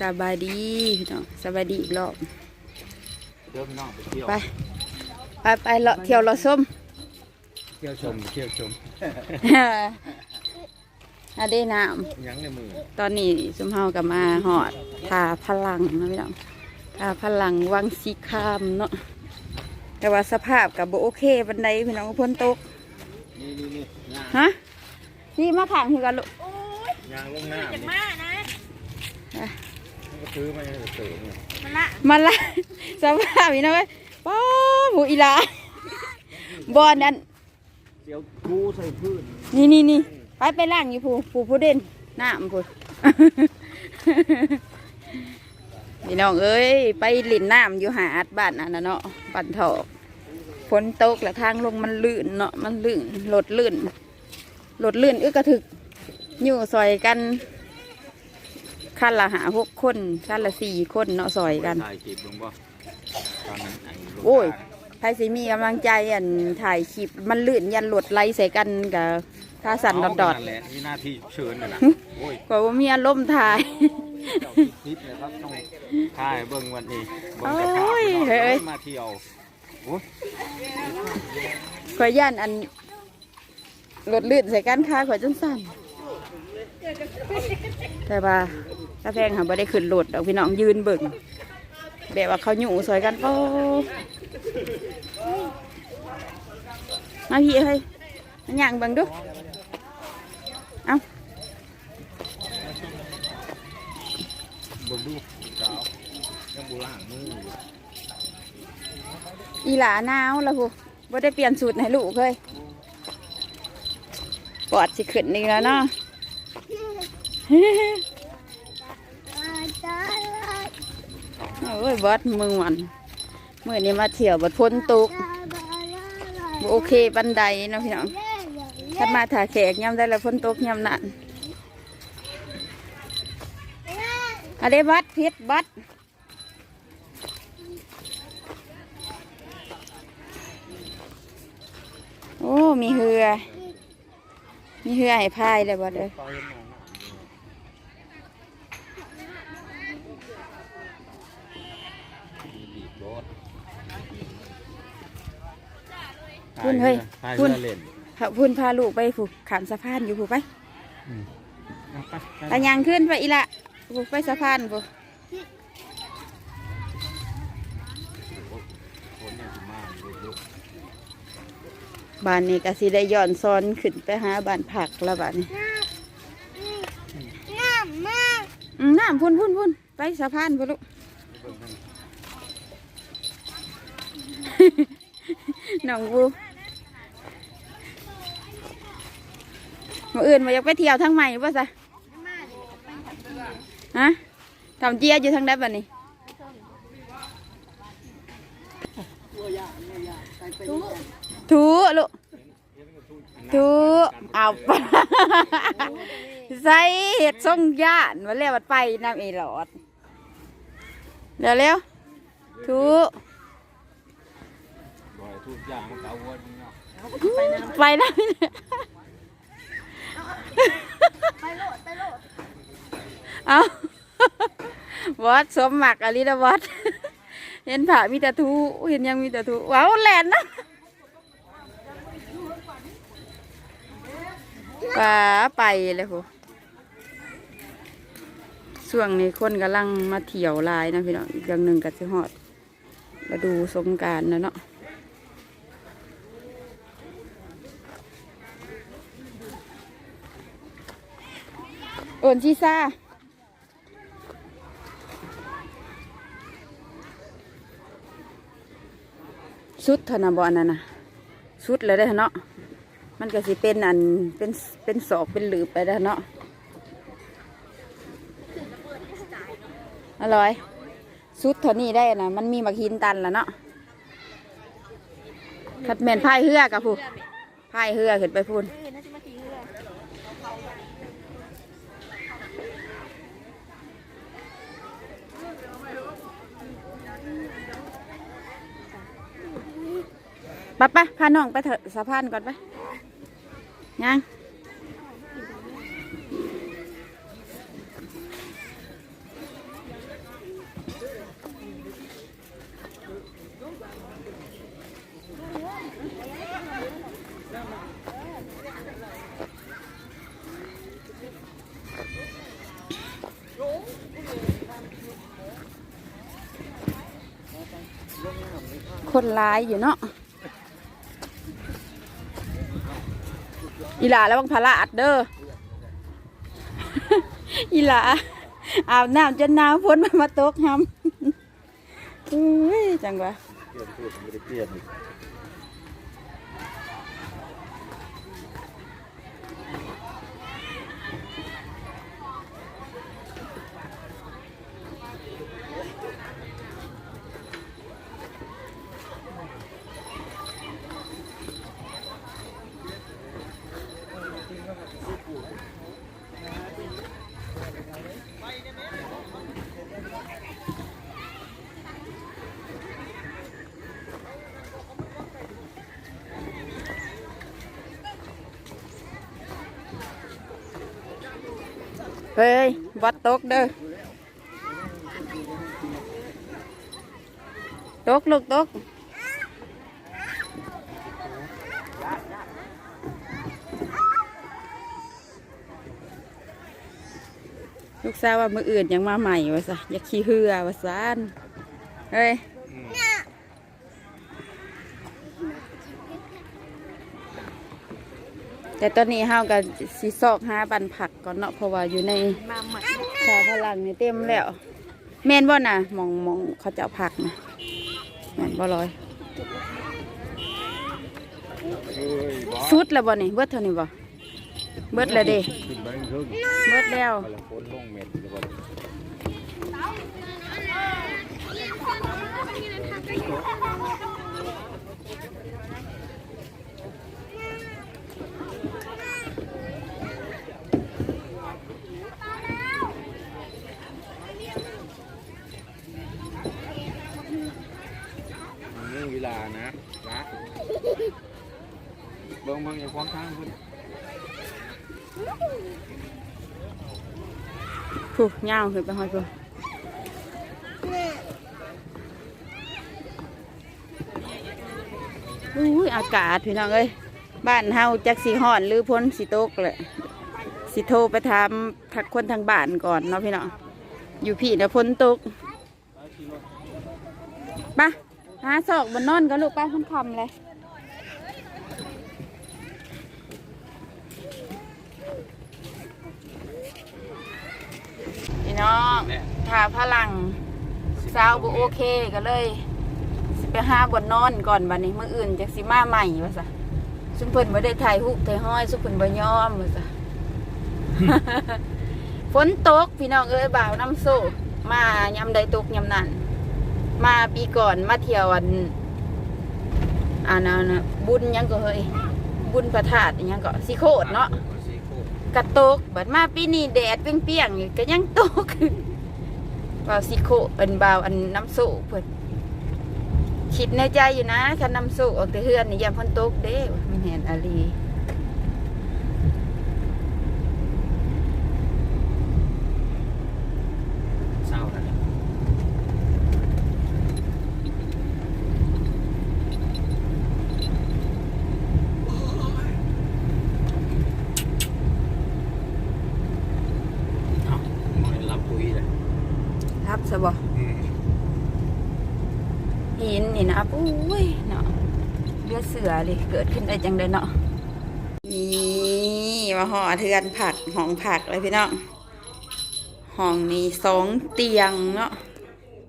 สบายดีพี่น้องสบายดีอีกรอบเดี๋ยวพี่น้องไปเที่ยวไปไปไปเลาะเที่ยวเลาะส้มเที่ยวชมเที่ยวชมอาได้น้ยังในมือำตอนนี้ซุมเฮากับมาหอดทาพลังนะพี่น้องทาพลังวังสีคามเนาะแต่ว่าสภาพกับโบโอเคบันไดพี่น้องพ้นตกนี่นี่นี่ยางฮะพี่มาถางคือกันลูกยางลงน้ำนี่มานะมันก็ ซื้อมาให้เต๋อเนี่ยมันละมาละสภาพพี่น้องเอ้ยป้าหมูอีหลาบอนนั่นเดี๋ยวทูใส่พืชนี่นี่นี่ไปไปล่างอยู่ผู้ผู้ผู้เด่นน้ำผู้พี่น้องเอ้ยไปหลินน้ำอยู่หาดบ้านอันนั้นเนาะบันทอกฝนตกแล้วทางลงมันลื่นเนาะมันลื่นรถลื่นรถลื่นอึกกระถึกอยู่ซอยกัน ขั้นละหาหกคนขั้นละสี่คนเนาะซอยกัน ถ่ายคลิปลงบ่ตอนนั้นไอ้ลูกโอ้ยใครสิมีกำลังใจอันถ่ายคลิปมันลื่นยันหลดไล่ใส่กันกับท่าสั่นดอดดอดเานั่นแหละนี่หน้าที่เชิญน่ะนะโอ้ยกว่าว่ามีอารมณ์ถ่าย เจ้าคลิปเลยครับต้องถ่ายเบิ่งวันนี้เบิ่งแต่ภาพโอ้ยพี่น้องเฮ้ย มาเที่ยวโอ้ยข่อยย่านอันหลดลื่นใส่กันค่ะข่อยจนสั่นแต่ว่าถ้าแพงค่ะบ่ได้ขึ้นรถดอกพี่น้องยืนเบิ่งแบบว่าเขาอยู่ซอยกันโอ้มาพี่เฮ้ยมันย่างเบิ่งดูเอาเบิ่งดูสาวยังโบราณมืออยู่อีหลาหนาวแล้วพูบ่ได้เปลี่ยนสูตรให้ลูกเลยปอดสิขึ้นนี่แล้วเนาะ โอ้ยบอสมือวันมื่อนี้มาเที่ยวบัดพ้นตุกโอเคบันไดนะพี่น้องถ้ามาถ่าแขกย่ำได้แล้วพ้นตุกย่ำนั่นอะไรบัดพิษบัดโอ้ มีเหือ มีเหือให้พายเลยบัดเลย ไปเห็นหน้ามีบีบรถ พุ่นเฮ้ยถ่ายพุ่นเรือเล่นพาพุ่นพาลูกไปผูกขามสะพานอยู่ผูกไปเอาไปไปตะยางขึ้นไปอีละผูกไปสะพานผูกคนเนี่ยสิมาอยู่ลูกบ้านนี้ก็สิได้ย้อนซ้อนขึ้นไปหาบ้านผักแล้วบ้านนี้น้ำมากอืมน้ำพุ่นพุ่นพุ่นไปสะพานไปลูกเบิ่งนั่นน้องบู มาอื่นมาอยากไปเที่ยวทางใหม่ป่ะซะฮะทำเจียอยู่ทางใดบ้านนี้ถูลูกถูเอาไปใส่เห็ดส่งย่านมาเรียกวัดไปน้ำอีหลอดเร็วเร็วๆถูบ่อยทุกอย่างมันเก่าวนเนาะไปนะ ไปโลดไปโลด เอาวัดสมหมักอะไรนะวัดเห็นผ่ามีแต่ทูเห็นยังมีแต่ทูว้าวแหลนนะป่าไปเลยโหช่วงนี้คนกำลังมาเที่ยวลายนะพี่น้องอีกอย่างหนึ่งก็จะหอดมาดูสงการนะเนาะโอนชีซ่า ชุดเทานะบอนั่นนะชุดเลยได้เนาะมันก็สิเป็นอันเป็นเป็นศอกเป็นหลืบไปได้เนาะอร่อยชุดเท่านี้ได้นะมันมีมักหินตันแล้วเนาะขัดแมนพายเฮือกับผู้พายเฮือขึ้นไปพูน ปะปะพาน้องไปเถอะสะพานก่อนไปยังคนร้ายอยู่เนาะ อีหลาแล้วบังพาราอัดเด้ออีหลาอาบน้ำจนหนาวฝนมันมาตกหำอุ้ยจังวะ เฮ้ยวัดตกเด้อตกลูกตกลูกสาวว่ามืออื่นยังมาใหม่วะซะอยากขี่เหือวะซานเฮ้ย แต่ตอนนี้เฮากับสีซอกหาบันผักก่อนเนาะเพราะว่าอยู่ในมาหมัดชาวพลังนี่เต็มแล้วแม่นบ่น่ะมองมองเขาจะเอาผักนะแม่นบ่ลอยสุดแล้วบ่นี่เบิดเท่านี้บ่เบิดแล้วเด้ขึ้นไรเบิดแล้ว กำลังพ้ นี่เวลานะนะเบิ่งเบิ่งอย่าควางข้างเพิ่นผู้ยาวขึ้นไปหอยผู้อุ้ยอากาศพี่น้องเอ้ยบ้านเฮาจักสิฮ้อนหรือพ้นสิตกเลยสิโทรไปถามทักคนทางบ้านก่อนเนาะพี่น้องอยู่พี่นะพ้นตกไปะ หาศอกบนนอนกันลูกไป้าค่ำคำเลยพี่น้องถ้าพลังสาวบุโอเคก็เลยไปหาบนนอนก่อนบัดนี้มื้ออื่นจักสิมาใหม่ว่าซะซุมเพิ่นบ่ได้ถ่ายรูปถ่ายห้อยซุมเพิ่นบ่ยอมว่าซะฝนตกพี่น้องเอ้ยบ่าวน้ำโซ่มายามใดตกยามนั้น มาปีก่อนมาเที่ยวอันอ่านะนะบุญหยังก็เฮ้ยบุญพระธาตุอิหยังก็สิโคตรเนาะสีโคตรกระตกบัดมาปีนี้แดดเปรี้ยงๆอยู่ก็ยังตกบ่าวสิโคเป็นบ่าวอันน้ำโซ่เพิ่นคิดในใจอยู่นะคันน้ำโซ่ออกแต่เฮือนนี่ยามฝนตกเด้ว่ามันเห็นอาลี เศร้านะเอ้าไม่รับปุ๋ยเลย รับซะบ่หิ นี่นะปุ้ยเนาะเลือดเสือเลยเกิดขึ้นได้จังไดเนาะนี่ว่าห่อเทือนผักห้องผักเลยพี่น้องห้องนี้สองเตียงเนาะ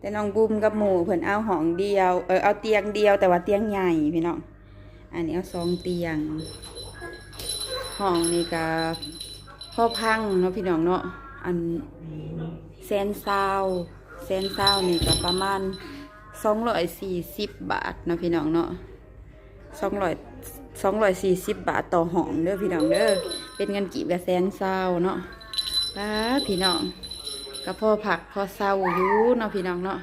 แต่น้องบุ้มกับหมูเพิ่นเอาห้องเดียวเออเอาเตียงเดียวแต่ว่าเตียงใหญ่พี่น้องอันนี้เอาสองเตียงห้องนี้ก็พ่อพังเนาะพี่น้องเนาะอันแสนซาวแสนซาวนี่ก็ประมาณ สองร้อยสี่สิบบาทนะพี่น้องเนาะสองร้อยสองร้อยสี่สิบบาทต่อห้องเด้อพี่น้องเด้อเป็นเงินกีบกับแสนซาวเนาะป้าพี่น้องก็พ่อผักพ่อเศร้าอยู่เนาะพี่น้องเนาะ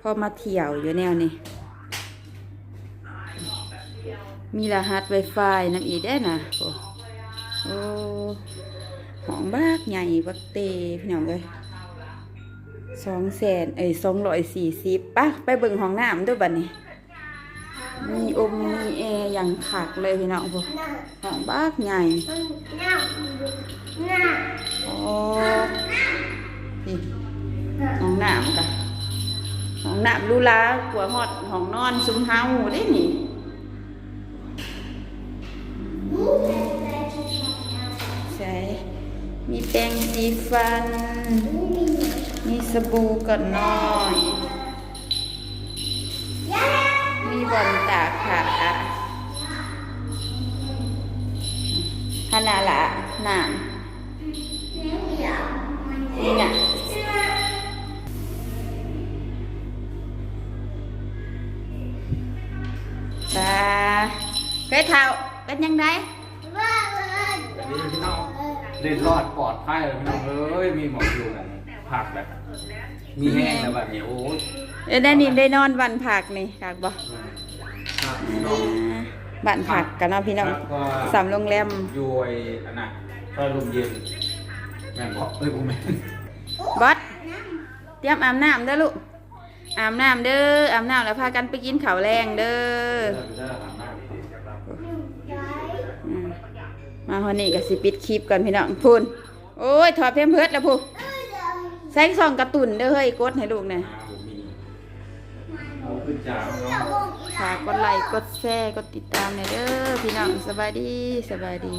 พ่อมาเที่ยวอยู่แนวนี้มีรหัสไวไฟนำอีได้นะโอ้โอ้ห้องบ้ากใหญ่บักเตพี่น้องเลย สองแสนเอ้ยสองร้อยสี่สิบปะไปเบิ่งห้องน้ำด้วยบัดนี้ มีอมมีแอร์อย่างขักเลยพี่น้องพวกห้องบ้ากใหญ่โอ้นี่ห้องน้ำกันห้องน้ำลูลากลัวฮอดห้องนอนซุ้มเฮาได้นี่ใช่มีแปรงสีฟัน มีสบู่ก่อนนอนมีบอลตากผ้าขนาดละน้ำนี่น่ะตาเคยเท่าเป็นยังไงอันนี้พี่นรอดปลอดภัยเลยพี่น้องเอ้ยมีหมอกอยู่ ผักแบบมีแห้งแล้วแบบนี้โอ้ยเอ้ยได้นี่ได้นอนวันผักนี่ผักบ่ผักพี่น้องอ่าบ้านผักกันเนาะพี่น้องแล้วก็สามโรงแรมอยู่ไอ้อันน่ะก็ลมเย็นแม่นบอกเอ้ยผมแม่นบอสเตรียมอาบน้ำเด้อลูกอาบน้ำเด้ออาบน้ำแล้วพากันไปกินข้าวแรงเด้อเลิกเลิกอาบน้ำอืมมาวันนี้ก็สิปิดคลิปก่อนพี่น้องพูนโอ้ยถอดเพมเพิดแล้วพู แส่ซองกระตุนเด้อเฮ้ยกดให้ลูกเนี่ยมาผมมีโอ้ขึ้นจาเนาะฝากกดไลค์กดแชร์กดติดตามหน่อยเด้อพี่น้องสบายดีสบายดี